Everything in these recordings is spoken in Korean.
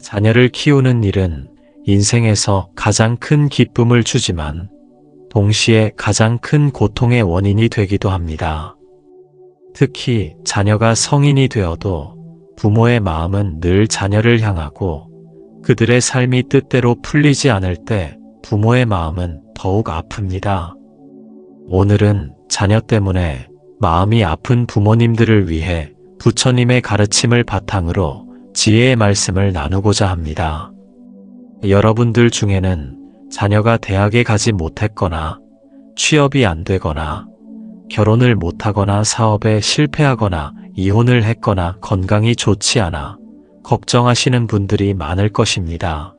자녀를 키우는 일은 인생에서 가장 큰 기쁨을 주지만 동시에 가장 큰 고통의 원인이 되기도 합니다. 특히 자녀가 성인이 되어도 부모의 마음은 늘 자녀를 향하고 그들의 삶이 뜻대로 풀리지 않을 때 부모의 마음은 더욱 아픕니다. 오늘은 자녀 때문에 마음이 아픈 부모님들을 위해 부처님의 가르침을 바탕으로 지혜의 말씀을 나누고자 합니다. 여러분들 중에는 자녀가 대학에 가지 못했거나 취업이 안 되거나 결혼을 못하거나 사업에 실패하거나 이혼을 했거나 건강이 좋지 않아 걱정하시는 분들이 많을 것입니다.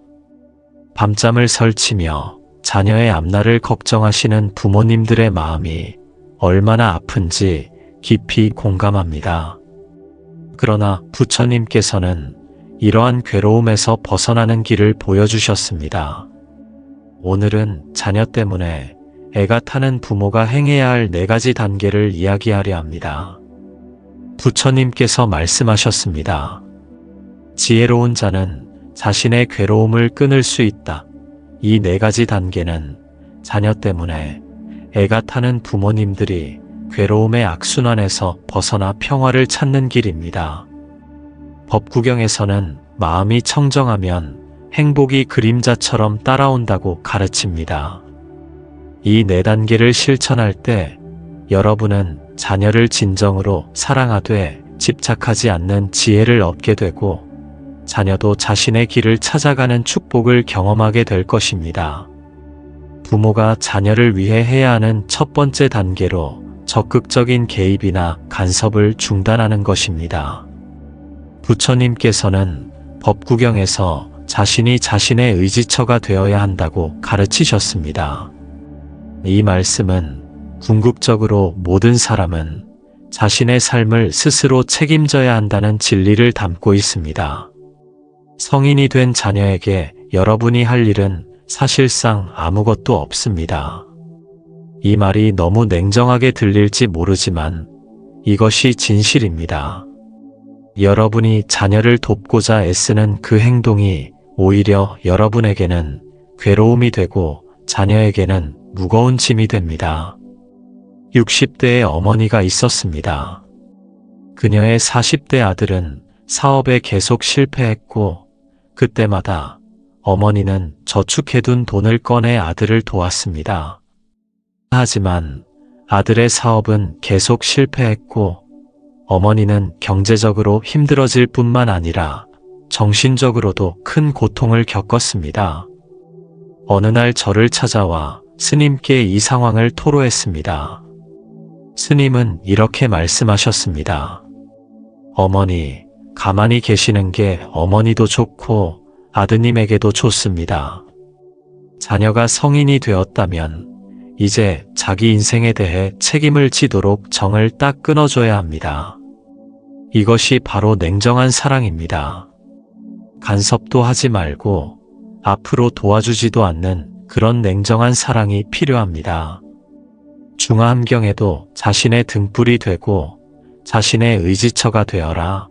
밤잠을 설치며 자녀의 앞날을 걱정하시는 부모님들의 마음이 얼마나 아픈지 깊이 공감합니다. 그러나 부처님께서는 이러한 괴로움에서 벗어나는 길을 보여주셨습니다. 오늘은 자녀 때문에 애가 타는 부모가 행해야 할 네 가지 단계를 이야기하려 합니다. 부처님께서 말씀하셨습니다. 지혜로운 자는 자신의 괴로움을 끊을 수 있다. 이 네 가지 단계는 자녀 때문에 애가 타는 부모님들이 괴로움의 악순환에서 벗어나 평화를 찾는 길입니다. 법구경에서는 마음이 청정하면 행복이 그림자처럼 따라온다고 가르칩니다. 이 네 단계를 실천할 때 여러분은 자녀를 진정으로 사랑하되 집착하지 않는 지혜를 얻게 되고 자녀도 자신의 길을 찾아가는 축복을 경험하게 될 것입니다. 부모가 자녀를 위해 해야 하는 첫 번째 단계로 적극적인 개입이나 간섭을 중단하는 것입니다. 부처님께서는 법구경에서 자신이 자신의 의지처가 되어야 한다고 가르치셨습니다. 이 말씀은 궁극적으로 모든 사람은 자신의 삶을 스스로 책임져야 한다는 진리를 담고 있습니다. 성인이 된 자녀에게 여러분이 할 일은 사실상 아무것도 없습니다. 이 말이 너무 냉정하게 들릴지 모르지만 이것이 진실입니다. 여러분이 자녀를 돕고자 애쓰는 그 행동이 오히려 여러분에게는 괴로움이 되고 자녀에게는 무거운 짐이 됩니다. 60대의 어머니가 있었습니다. 그녀의 40대 아들은 사업에 계속 실패했고 그때마다 어머니는 저축해둔 돈을 꺼내 아들을 도왔습니다. 하지만 아들의 사업은 계속 실패했고 어머니는 경제적으로 힘들어질 뿐만 아니라 정신적으로도 큰 고통을 겪었습니다. 어느 날 저를 찾아와 스님께 이 상황을 토로했습니다. 스님은 이렇게 말씀하셨습니다. 어머니, 가만히 계시는 게 어머니도 좋고 아드님에게도 좋습니다. 자녀가 성인이 되었다면 이제 자기 인생에 대해 책임을 지도록 정을 딱 끊어줘야 합니다. 이것이 바로 냉정한 사랑입니다. 간섭도 하지 말고 앞으로 도와주지도 않는 그런 냉정한 사랑이 필요합니다. 중화함경에도 자신의 등불이 되고 자신의 의지처가 되어라.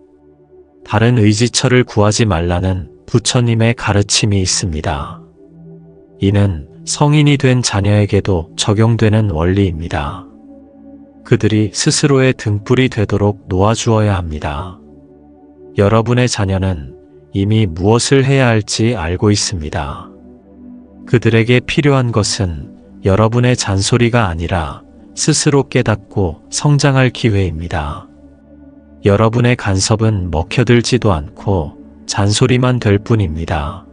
다른 의지처를 구하지 말라는 부처님의 가르침이 있습니다. 이는 성인이 된 자녀에게도 적용되는 원리입니다. 그들이 스스로의 등불이 되도록 놓아주어야 합니다. 여러분의 자녀는 이미 무엇을 해야 할지 알고 있습니다. 그들에게 필요한 것은 여러분의 잔소리가 아니라 스스로 깨닫고 성장할 기회입니다. 여러분의 간섭은 먹혀들지도 않고 잔소리만 될 뿐입니다.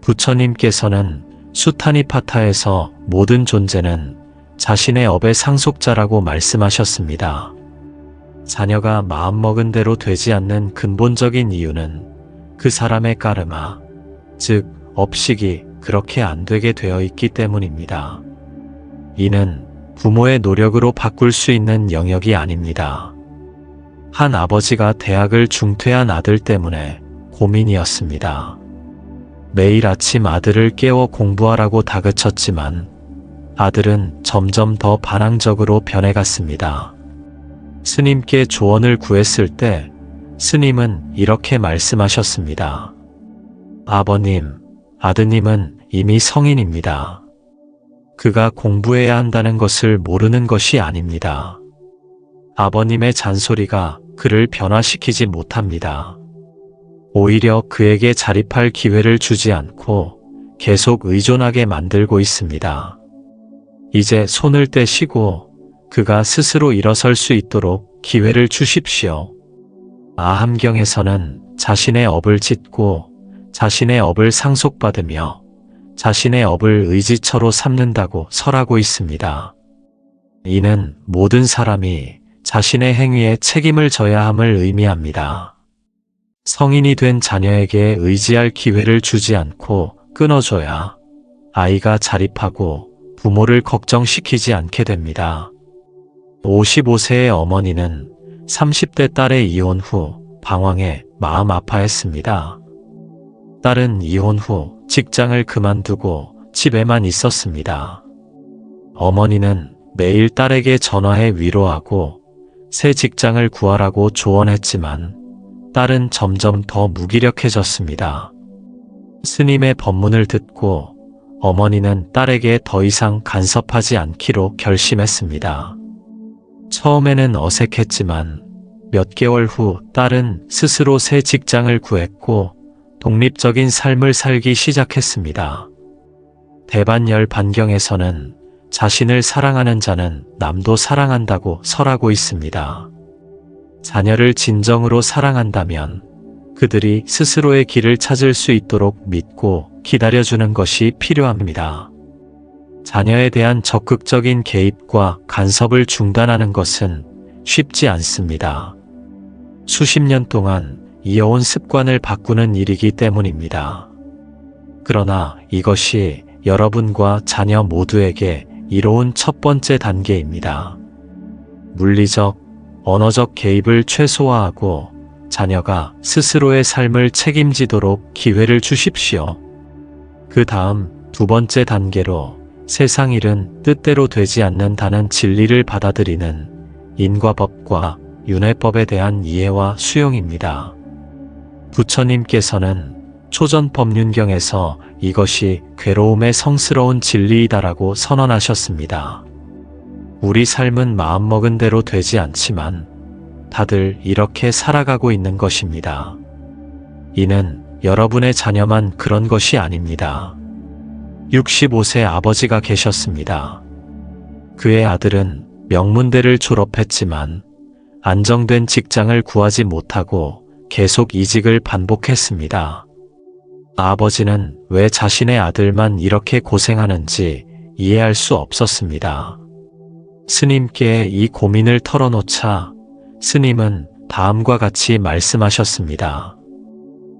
부처님께서는 수타니파타에서 모든 존재는 자신의 업의 상속자라고 말씀하셨습니다. 자녀가 마음먹은 대로 되지 않는 근본적인 이유는 그 사람의 까르마, 즉, 업식이 그렇게 안 되게 되어 있기 때문입니다. 이는 부모의 노력으로 바꿀 수 있는 영역이 아닙니다. 한 아버지가 대학을 중퇴한 아들 때문에 고민이었습니다. 매일 아침 아들을 깨워 공부하라고 다그쳤지만 아들은 점점 더 반항적으로 변해갔습니다. 스님께 조언을 구했을 때 스님은 이렇게 말씀하셨습니다. 아버님, 아드님은 이미 성인입니다. 그가 공부해야 한다는 것을 모르는 것이 아닙니다. 아버님의 잔소리가 그를 변화시키지 못합니다. 오히려 그에게 자립할 기회를 주지 않고 계속 의존하게 만들고 있습니다. 이제 손을 떼시고 그가 스스로 일어설 수 있도록 기회를 주십시오. 아함경에서는 자신의 업을 짓고 자신의 업을 상속받으며 자신의 업을 의지처로 삼는다고 설하고 있습니다. 이는 모든 사람이 자신의 행위에 책임을 져야 함을 의미합니다. 성인이 된 자녀에게 의지할 기회를 주지 않고 끊어줘야 아이가 자립하고 부모를 걱정시키지 않게 됩니다. 55세의 어머니는 30대 딸의 이혼 후 방황해 마음 아파했습니다. 딸은 이혼 후 직장을 그만두고 집에만 있었습니다. 어머니는 매일 딸에게 전화해 위로하고 새 직장을 구하라고 조언했지만 딸은 점점 더 무기력해졌습니다. 스님의 법문을 듣고 어머니는 딸에게 더 이상 간섭하지 않기로 결심했습니다. 처음에는 어색했지만 몇 개월 후 딸은 스스로 새 직장을 구했고 독립적인 삶을 살기 시작했습니다. 대반열 반경에서는 자신을 사랑하는 자는 남도 사랑한다고 설하고 있습니다. 자녀를 진정으로 사랑한다면 그들이 스스로의 길을 찾을 수 있도록 믿고 기다려주는 것이 필요합니다. 자녀에 대한 적극적인 개입과 간섭을 중단하는 것은 쉽지 않습니다. 수십 년 동안 이어온 습관을 바꾸는 일이기 때문입니다. 그러나 이것이 여러분과 자녀 모두에게 이로운 첫 번째 단계입니다. 물리적, 언어적 개입을 최소화하고 자녀가 스스로의 삶을 책임지도록 기회를 주십시오. 그 다음 두 번째 단계로 세상 일은 뜻대로 되지 않는다는 진리를 받아들이는 인과법과 윤회법에 대한 이해와 수용입니다. 부처님께서는 초전 법륜경에서 이것이 괴로움의 성스러운 진리이다라고 선언하셨습니다. 우리 삶은 마음먹은 대로 되지 않지만 다들 이렇게 살아가고 있는 것입니다. 이는 여러분의 자녀만 그런 것이 아닙니다. 65세 아버지가 계셨습니다. 그의 아들은 명문대를 졸업했지만 안정된 직장을 구하지 못하고 계속 이직을 반복했습니다. 아버지는 왜 자신의 아들만 이렇게 고생하는지 이해할 수 없었습니다. 스님께 이 고민을 털어놓자 스님은 다음과 같이 말씀하셨습니다.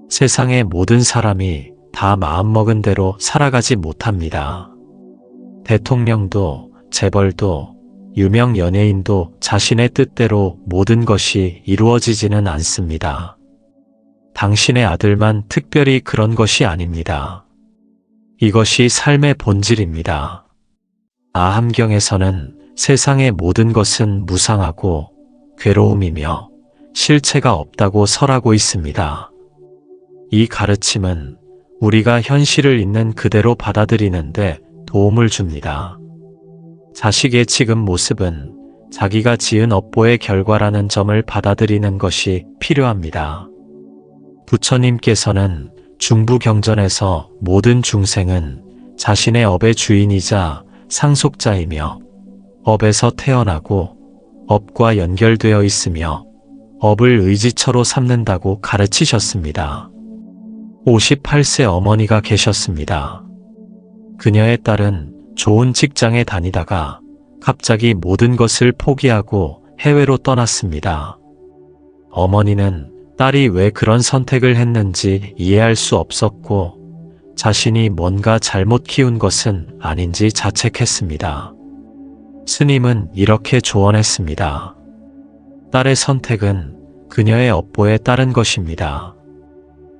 세상의 모든 사람이 다 마음먹은 대로 살아가지 못합니다. 대통령도 재벌도 유명 연예인도 자신의 뜻대로 모든 것이 이루어지지는 않습니다. 당신의 아들만 특별히 그런 것이 아닙니다. 이것이 삶의 본질입니다. 아함경에서는 세상의 모든 것은 무상하고 괴로움이며 실체가 없다고 설하고 있습니다. 이 가르침은 우리가 현실을 있는 그대로 받아들이는데 도움을 줍니다. 자식의 지금 모습은 자기가 지은 업보의 결과라는 점을 받아들이는 것이 필요합니다. 부처님께서는 중부경전에서 모든 중생은 자신의 업의 주인이자 상속자이며 업에서 태어나고 업과 연결되어 있으며 업을 의지처로 삼는다고 가르치셨습니다. 58세 어머니가 계셨습니다. 그녀의 딸은 좋은 직장에 다니다가 갑자기 모든 것을 포기하고 해외로 떠났습니다. 어머니는 딸이 왜 그런 선택을 했는지 이해할 수 없었고 자신이 뭔가 잘못 키운 것은 아닌지 자책했습니다. 스님은 이렇게 조언했습니다. 딸의 선택은 그녀의 업보에 따른 것입니다.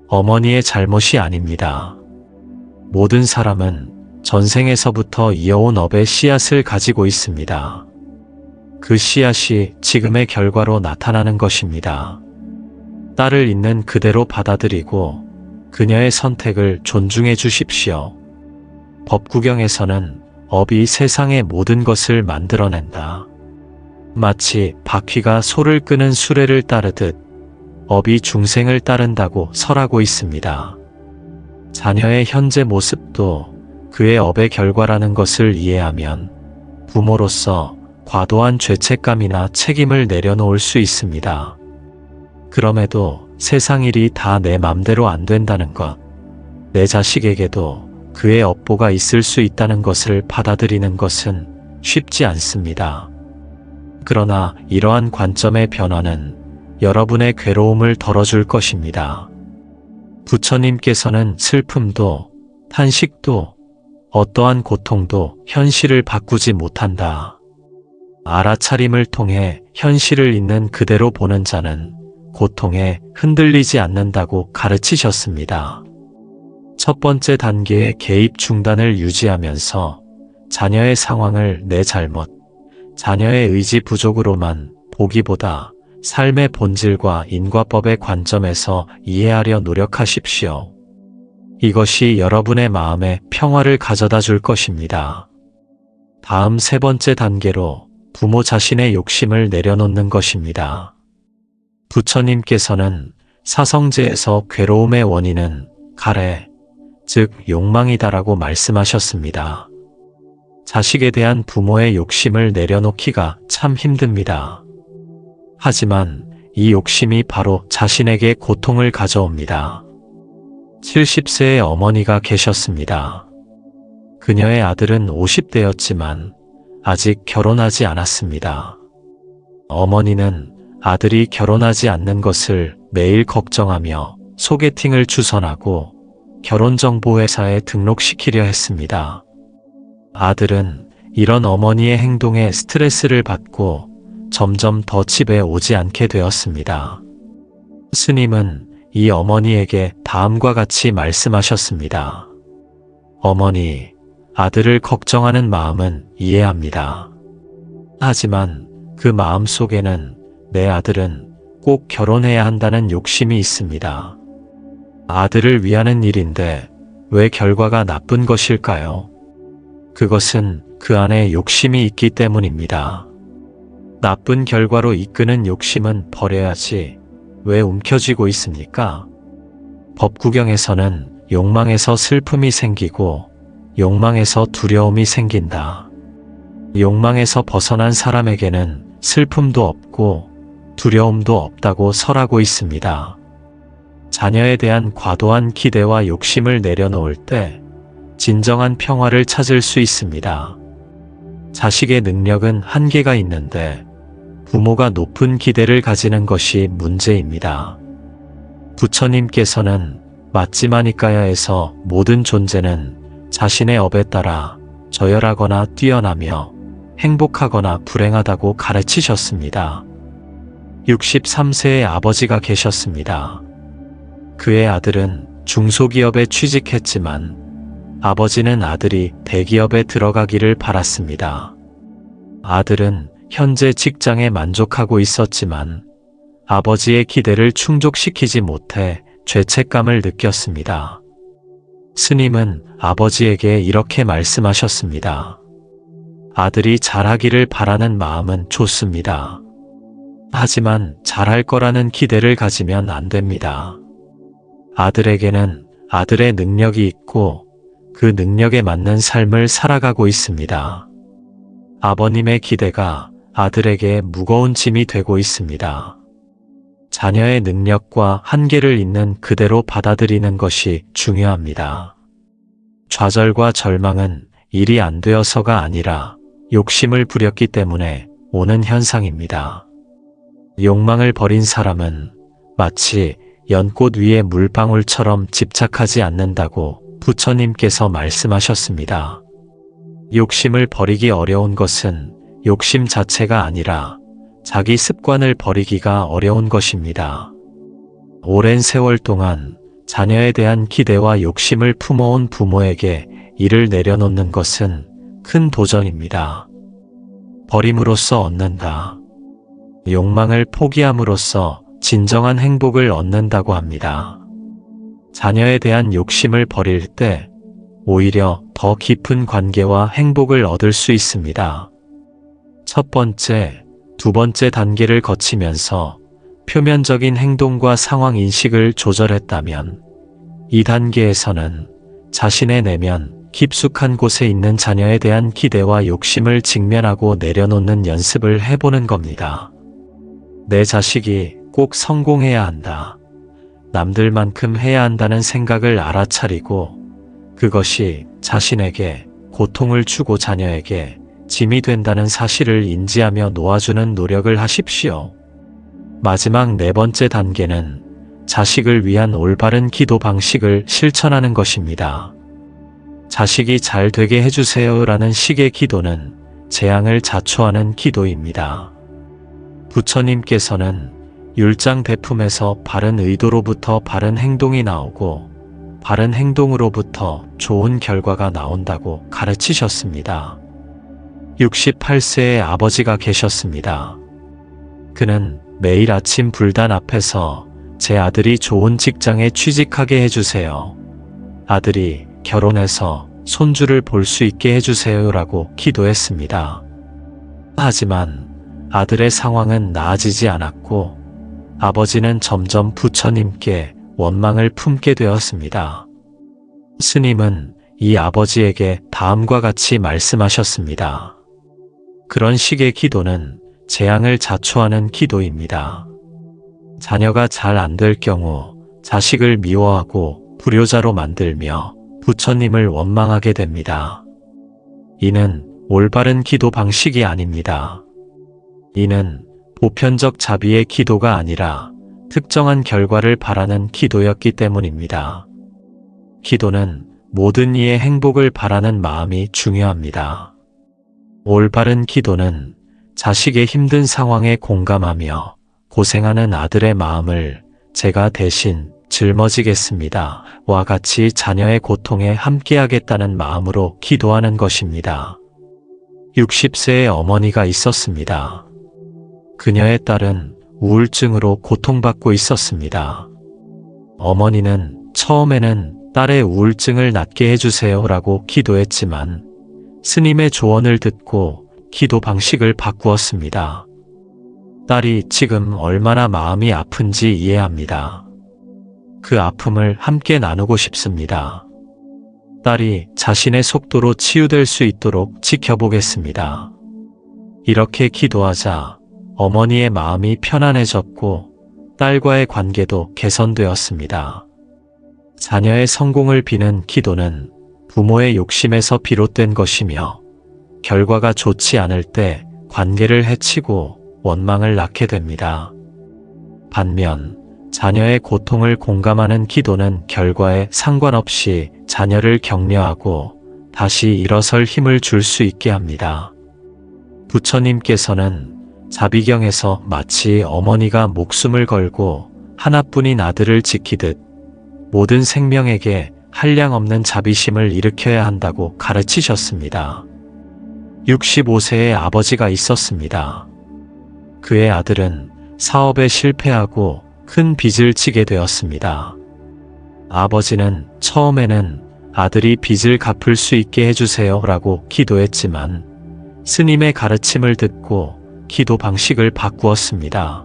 어머니의 잘못이 아닙니다. 모든 사람은 전생에서부터 이어온 업의 씨앗을 가지고 있습니다. 그 씨앗이 지금의 결과로 나타나는 것입니다. 딸을 있는 그대로 받아들이고 그녀의 선택을 존중해 주십시오. 법구경에서는 업이 세상의 모든 것을 만들어낸다. 마치 바퀴가 소를 끄는 수레를 따르듯 업이 중생을 따른다고 설하고 있습니다. 자녀의 현재 모습도 그의 업의 결과라는 것을 이해하면 부모로서 과도한 죄책감이나 책임을 내려놓을 수 있습니다. 그럼에도 세상 일이 다 내 맘대로 안 된다는 것, 내 자식에게도 그의 업보가 있을 수 있다는 것을 받아들이는 것은 쉽지 않습니다. 그러나 이러한 관점의 변화는 여러분의 괴로움을 덜어줄 것입니다. 부처님께서는 슬픔도, 탄식도, 어떠한 고통도 현실을 바꾸지 못한다. 알아차림을 통해 현실을 있는 그대로 보는 자는 고통에 흔들리지 않는다고 가르치셨습니다. 첫 번째 단계의 개입 중단을 유지하면서 자녀의 상황을 내 잘못, 자녀의 의지 부족으로만 보기보다 삶의 본질과 인과법의 관점에서 이해하려 노력하십시오. 이것이 여러분의 마음에 평화를 가져다 줄 것입니다. 다음 세 번째 단계로 부모 자신의 욕심을 내려놓는 것입니다. 부처님께서는 사성제에서 괴로움의 원인은 가래, 즉 욕망이다라고 말씀하셨습니다. 자식에 대한 부모의 욕심을 내려놓기가 참 힘듭니다. 하지만 이 욕심이 바로 자신에게 고통을 가져옵니다. 70세의 어머니가 계셨습니다. 그녀의 아들은 50대였지만 아직 결혼하지 않았습니다. 어머니는 아들이 결혼하지 않는 것을 매일 걱정하며 소개팅을 주선하고 결혼정보회사에 등록시키려 했습니다. 아들은 이런 어머니의 행동에 스트레스를 받고 점점 더 집에 오지 않게 되었습니다. 스님은 이 어머니에게 다음과 같이 말씀하셨습니다. 어머니, 아들을 걱정하는 마음은 이해합니다. 하지만 그 마음 속에는 내 아들은 꼭 결혼해야 한다는 욕심이 있습니다. 아들을 위하는 일인데 왜 결과가 나쁜 것일까요? 그것은 그 안에 욕심이 있기 때문입니다. 나쁜 결과로 이끄는 욕심은 버려야지 왜 움켜쥐고 있습니까? 법구경에서는 욕망에서 슬픔이 생기고 욕망에서 두려움이 생긴다. 욕망에서 벗어난 사람에게는 슬픔도 없고 두려움도 없다고 설하고 있습니다. 자녀에 대한 과도한 기대와 욕심을 내려놓을 때 진정한 평화를 찾을 수 있습니다. 자식의 능력은 한계가 있는데 부모가 높은 기대를 가지는 것이 문제입니다. 부처님께서는 맞지마니까야에서 모든 존재는 자신의 업에 따라 저열하거나 뛰어나며 행복하거나 불행하다고 가르치셨습니다. 63세의 아버지가 계셨습니다. 그의 아들은 중소기업에 취직했지만 아버지는 아들이 대기업에 들어가기를 바랐습니다. 아들은 현재 직장에 만족하고 있었지만 아버지의 기대를 충족시키지 못해 죄책감을 느꼈습니다. 스님은 아버지에게 이렇게 말씀하셨습니다. 아들이 잘하기를 바라는 마음은 좋습니다. 하지만 잘할 거라는 기대를 가지면 안 됩니다. 아들에게는 아들의 능력이 있고 그 능력에 맞는 삶을 살아가고 있습니다. 아버님의 기대가 아들에게 무거운 짐이 되고 있습니다. 자녀의 능력과 한계를 있는 그대로 받아들이는 것이 중요합니다. 좌절과 절망은 일이 안 되어서가 아니라 욕심을 부렸기 때문에 오는 현상입니다. 욕망을 버린 사람은 마치 연꽃 위에 물방울처럼 집착하지 않는다고 부처님께서 말씀하셨습니다. 욕심을 버리기 어려운 것은 욕심 자체가 아니라 자기 습관을 버리기가 어려운 것입니다. 오랜 세월 동안 자녀에 대한 기대와 욕심을 품어온 부모에게 이를 내려놓는 것은 큰 도전입니다. 버림으로써 얻는다. 욕망을 포기함으로써 진정한 행복을 얻는다고 합니다. 자녀에 대한 욕심을 버릴 때 오히려 더 깊은 관계와 행복을 얻을 수 있습니다. 첫 번째, 두 번째 단계를 거치면서 표면적인 행동과 상황 인식을 조절했다면 이 단계에서는 자신의 내면 깊숙한 곳에 있는 자녀에 대한 기대와 욕심을 직면하고 내려놓는 연습을 해보는 겁니다. 내 자식이 꼭 성공해야 한다. 남들만큼 해야 한다는 생각을 알아차리고 그것이 자신에게 고통을 주고 자녀에게 짐이 된다는 사실을 인지하며 놓아주는 노력을 하십시오. 마지막 네 번째 단계는 자식을 위한 올바른 기도 방식을 실천하는 것입니다. 자식이 잘 되게 해주세요 라는 식의 기도는 재앙을 자초하는 기도입니다. 부처님께서는 율장 대품에서 바른 의도로부터 바른 행동이 나오고 바른 행동으로부터 좋은 결과가 나온다고 가르치셨습니다. 68세의 아버지가 계셨습니다. 그는 매일 아침 불단 앞에서 제 아들이 좋은 직장에 취직하게 해주세요. 아들이 결혼해서 손주를 볼 수 있게 해주세요라고 기도했습니다. 하지만 아들의 상황은 나아지지 않았고 아버지는 점점 부처님께 원망을 품게 되었습니다. 스님은 이 아버지에게 다음과 같이 말씀하셨습니다. 그런 식의 기도는 재앙을 자초하는 기도입니다. 자녀가 잘 안 될 경우 자식을 미워하고 불효자로 만들며 부처님을 원망하게 됩니다. 이는 올바른 기도 방식이 아닙니다. 이는 보편적 자비의 기도가 아니라 특정한 결과를 바라는 기도였기 때문입니다. 기도는 모든 이의 행복을 바라는 마음이 중요합니다. 올바른 기도는 자식의 힘든 상황에 공감하며 고생하는 아들의 마음을 제가 대신 짊어지겠습니다. 와 같이 자녀의 고통에 함께하겠다는 마음으로 기도하는 것입니다. 60세의 어머니가 있었습니다. 그녀의 딸은 우울증으로 고통받고 있었습니다. 어머니는 처음에는 딸의 우울증을 낫게 해주세요 라고 기도했지만 스님의 조언을 듣고 기도 방식을 바꾸었습니다. 딸이 지금 얼마나 마음이 아픈지 이해합니다. 그 아픔을 함께 나누고 싶습니다. 딸이 자신의 속도로 치유될 수 있도록 지켜보겠습니다. 이렇게 기도하자 어머니의 마음이 편안해졌고 딸과의 관계도 개선되었습니다. 자녀의 성공을 비는 기도는 부모의 욕심에서 비롯된 것이며 결과가 좋지 않을 때 관계를 해치고 원망을 낳게 됩니다. 반면 자녀의 고통을 공감하는 기도는 결과에 상관없이 자녀를 격려하고 다시 일어설 힘을 줄 수 있게 합니다. 부처님께서는 자비경에서 마치 어머니가 목숨을 걸고 하나뿐인 아들을 지키듯 모든 생명에게 한량 없는 자비심을 일으켜야 한다고 가르치셨습니다. 65세의 아버지가 있었습니다. 그의 아들은 사업에 실패하고 큰 빚을 지게 되었습니다. 아버지는 처음에는 아들이 빚을 갚을 수 있게 해주세요 라고 기도했지만 스님의 가르침을 듣고 기도 방식을 바꾸었습니다.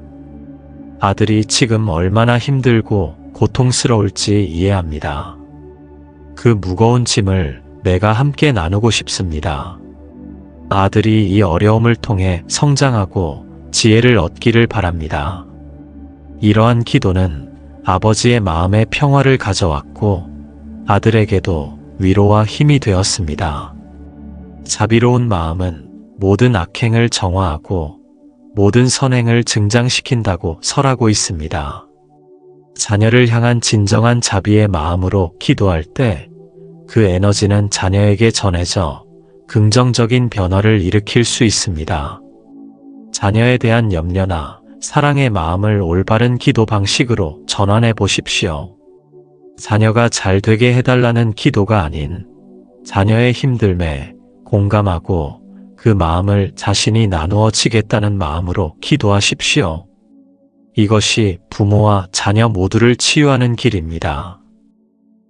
아들이 지금 얼마나 힘들고 고통스러울지 이해합니다. 그 무거운 짐을 내가 함께 나누고 싶습니다. 아들이 이 어려움을 통해 성장하고 지혜를 얻기를 바랍니다. 이러한 기도는 아버지의 마음에 평화를 가져왔고 아들에게도 위로와 힘이 되었습니다. 자비로운 마음은 모든 악행을 정화하고 모든 선행을 증장시킨다고 설하고 있습니다. 자녀를 향한 진정한 자비의 마음으로 기도할 때 그 에너지는 자녀에게 전해져 긍정적인 변화를 일으킬 수 있습니다. 자녀에 대한 염려나 사랑의 마음을 올바른 기도 방식으로 전환해 보십시오. 자녀가 잘 되게 해달라는 기도가 아닌 자녀의 힘듦에 공감하고 그 마음을 자신이 나누어지겠다는 마음으로 기도하십시오. 이것이 부모와 자녀 모두를 치유하는 길입니다.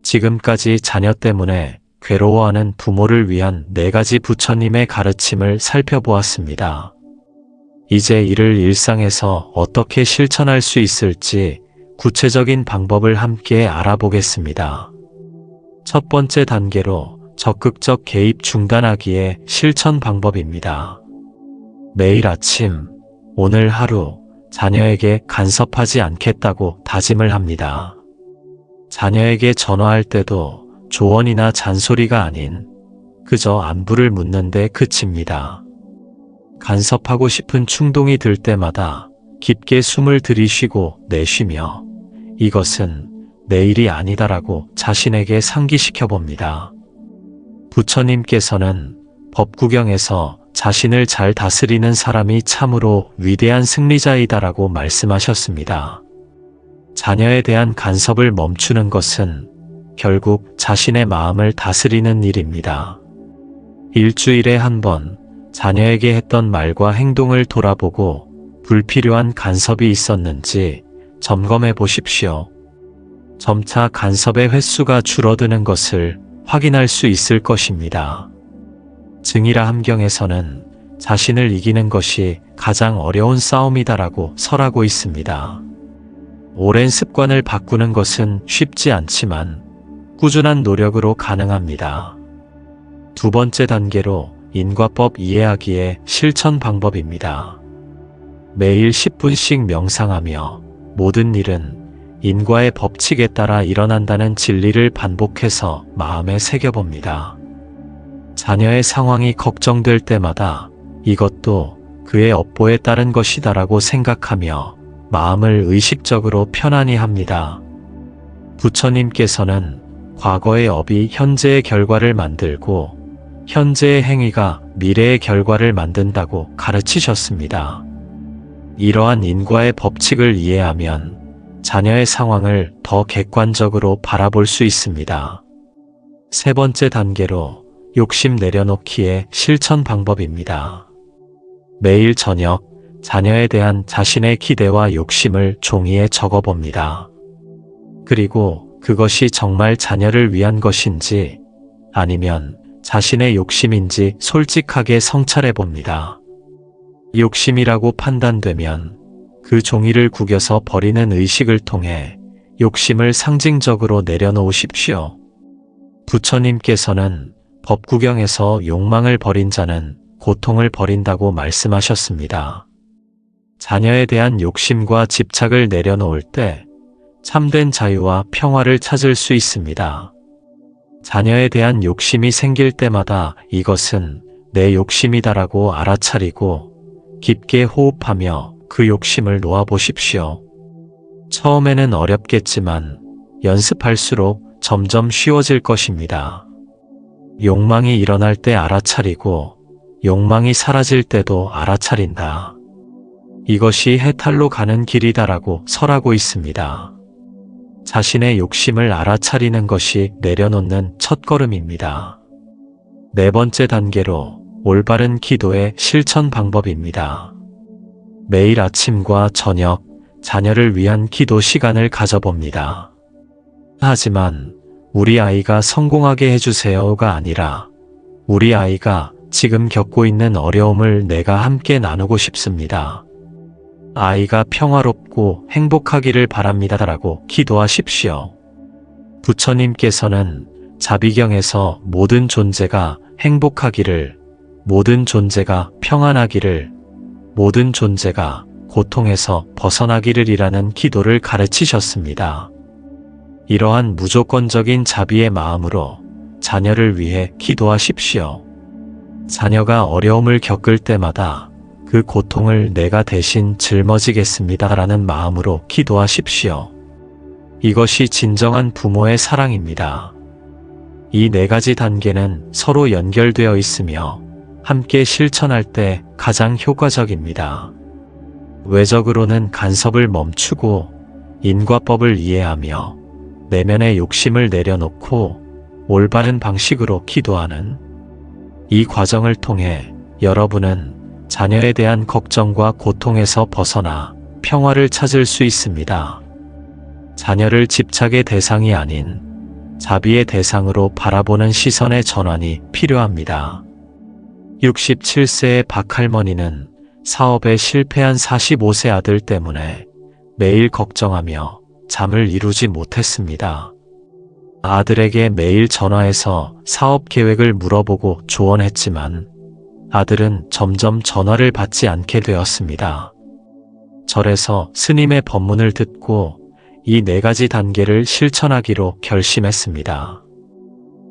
지금까지 자녀 때문에 괴로워하는 부모를 위한 네 가지 부처님의 가르침을 살펴보았습니다. 이제 이를 일상에서 어떻게 실천할 수 있을지 구체적인 방법을 함께 알아보겠습니다. 첫 번째 단계로 적극적 개입 중단하기의 실천 방법입니다. 매일 아침, 오늘 하루 자녀에게 간섭하지 않겠다고 다짐을 합니다. 자녀에게 전화할 때도 조언이나 잔소리가 아닌 그저 안부를 묻는데 그칩니다. 간섭하고 싶은 충동이 들 때마다 깊게 숨을 들이쉬고 내쉬며 이것은 내 일이 아니다라고 자신에게 상기시켜 봅니다. 부처님께서는 법구경에서 자신을 잘 다스리는 사람이 참으로 위대한 승리자이다라고 말씀하셨습니다. 자녀에 대한 간섭을 멈추는 것은 결국 자신의 마음을 다스리는 일입니다. 일주일에 한 번 자녀에게 했던 말과 행동을 돌아보고 불필요한 간섭이 있었는지 점검해 보십시오. 점차 간섭의 횟수가 줄어드는 것을 확인할 수 있을 것입니다. 증이라 함경에서는 자신을 이기는 것이 가장 어려운 싸움이다라고 설하고 있습니다. 오랜 습관을 바꾸는 것은 쉽지 않지만 꾸준한 노력으로 가능합니다. 두 번째 단계로 인과법 이해하기의 실천 방법입니다. 매일 10분씩 명상하며 모든 일은 인과의 법칙에 따라 일어난다는 진리를 반복해서 마음에 새겨봅니다. 자녀의 상황이 걱정될 때마다 이것도 그의 업보에 따른 것이다라고 생각하며 마음을 의식적으로 편안히 합니다. 부처님께서는 과거의 업이 현재의 결과를 만들고 현재의 행위가 미래의 결과를 만든다고 가르치셨습니다. 이러한 인과의 법칙을 이해하면 자녀의 상황을 더 객관적으로 바라볼 수 있습니다. 세 번째 단계로 욕심 내려놓기의 실천 방법입니다. 매일 저녁 자녀에 대한 자신의 기대와 욕심을 종이에 적어봅니다. 그리고 그것이 정말 자녀를 위한 것인지 아니면 자신의 욕심인지 솔직하게 성찰해 봅니다. 욕심이라고 판단되면 그 종이를 구겨서 버리는 의식을 통해 욕심을 상징적으로 내려놓으십시오. 부처님께서는 법구경에서 욕망을 버린 자는 고통을 버린다고 말씀하셨습니다. 자녀에 대한 욕심과 집착을 내려놓을 때 참된 자유와 평화를 찾을 수 있습니다. 자녀에 대한 욕심이 생길 때마다 이것은 내 욕심이다라고 알아차리고 깊게 호흡하며 그 욕심을 놓아보십시오. 처음에는 어렵겠지만 연습할수록 점점 쉬워질 것입니다. 욕망이 일어날 때 알아차리고 욕망이 사라질 때도 알아차린다. 이것이 해탈로 가는 길이다라고 설하고 있습니다. 자신의 욕심을 알아차리는 것이 내려놓는 첫걸음입니다. 네 번째 단계로 올바른 기도의 실천 방법입니다. 매일 아침과 저녁 자녀를 위한 기도 시간을 가져봅니다. 하지만 우리 아이가 성공하게 해주세요가 아니라 우리 아이가 지금 겪고 있는 어려움을 내가 함께 나누고 싶습니다. 아이가 평화롭고 행복하기를 바랍니다라고 기도하십시오. 부처님께서는 자비경에서 모든 존재가 행복하기를, 모든 존재가 평안하기를, 모든 존재가 고통에서 벗어나기를 이라는 기도를 가르치셨습니다. 이러한 무조건적인 자비의 마음으로 자녀를 위해 기도하십시오. 자녀가 어려움을 겪을 때마다 그 고통을 내가 대신 짊어지겠습니다. 라는 마음으로 기도하십시오. 이것이 진정한 부모의 사랑입니다. 이 네 가지 단계는 서로 연결되어 있으며 함께 실천할 때 가장 효과적입니다. 외적으로는 간섭을 멈추고 인과법을 이해하며 내면의 욕심을 내려놓고 올바른 방식으로 기도하는 이 과정을 통해 여러분은 자녀에 대한 걱정과 고통에서 벗어나 평화를 찾을 수 있습니다. 자녀를 집착의 대상이 아닌 자비의 대상으로 바라보는 시선의 전환이 필요합니다. 67세의 박할머니는 사업에 실패한 45세 아들 때문에 매일 걱정하며 잠을 이루지 못했습니다. 아들에게 매일 전화해서 사업 계획을 물어보고 조언했지만 아들은 점점 전화를 받지 않게 되었습니다. 절에서 스님의 법문을 듣고 이 네 가지 단계를 실천하기로 결심했습니다.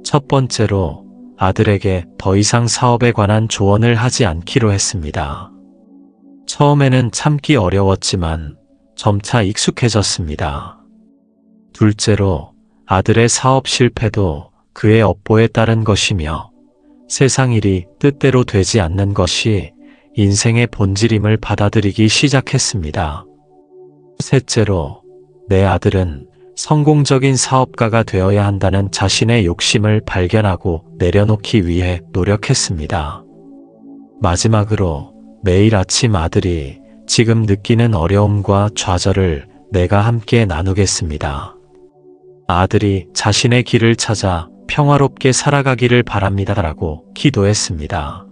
첫 번째로 아들에게 더 이상 사업에 관한 조언을 하지 않기로 했습니다. 처음에는 참기 어려웠지만 점차 익숙해졌습니다. 둘째로 아들의 사업 실패도 그의 업보에 따른 것이며 세상 일이 뜻대로 되지 않는 것이 인생의 본질임을 받아들이기 시작했습니다. 셋째로 내 아들은 성공적인 사업가가 되어야 한다는 자신의 욕심을 발견하고 내려놓기 위해 노력했습니다. 마지막으로 매일 아침 아들이 지금 느끼는 어려움과 좌절을 내가 함께 나누겠습니다. 아들이 자신의 길을 찾아 평화롭게 살아가기를 바랍니다라고 기도했습니다.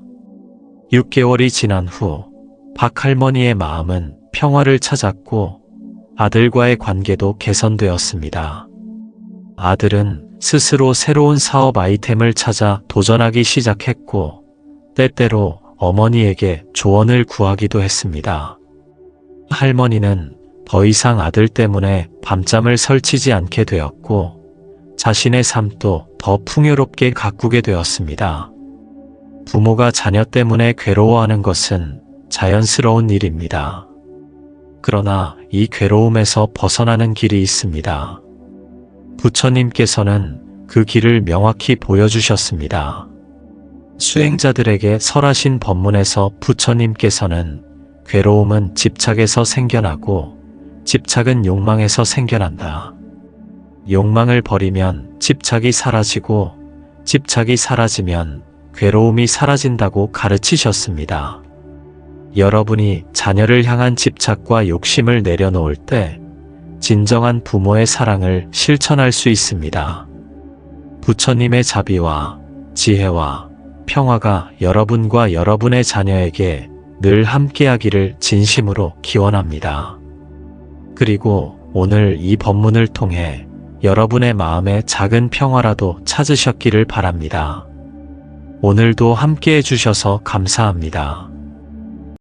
6개월이 지난 후 박할머니의 마음은 평화를 찾았고 아들과의 관계도 개선되었습니다. 아들은 스스로 새로운 사업 아이템을 찾아 도전하기 시작했고 때때로 어머니에게 조언을 구하기도 했습니다. 할머니는 더 이상 아들 때문에 밤잠을 설치지 않게 되었고 자신의 삶도 더 풍요롭게 가꾸게 되었습니다. 부모가 자녀 때문에 괴로워하는 것은 자연스러운 일입니다. 그러나 이 괴로움에서 벗어나는 길이 있습니다. 부처님께서는 그 길을 명확히 보여주셨습니다. 수행자들에게 설하신 법문에서 부처님께서는 괴로움은 집착에서 생겨나고 집착은 욕망에서 생겨난다. 욕망을 버리면 집착이 사라지고 집착이 사라지면 괴로움이 사라진다고 가르치셨습니다. 여러분이 자녀를 향한 집착과 욕심을 내려놓을 때 진정한 부모의 사랑을 실천할 수 있습니다. 부처님의 자비와 지혜와 평화가 여러분과 여러분의 자녀에게 늘 함께하기를 진심으로 기원합니다. 그리고 오늘 이 법문을 통해 여러분의 마음에 작은 평화라도 찾으셨기를 바랍니다. 오늘도 함께 해주셔서 감사합니다.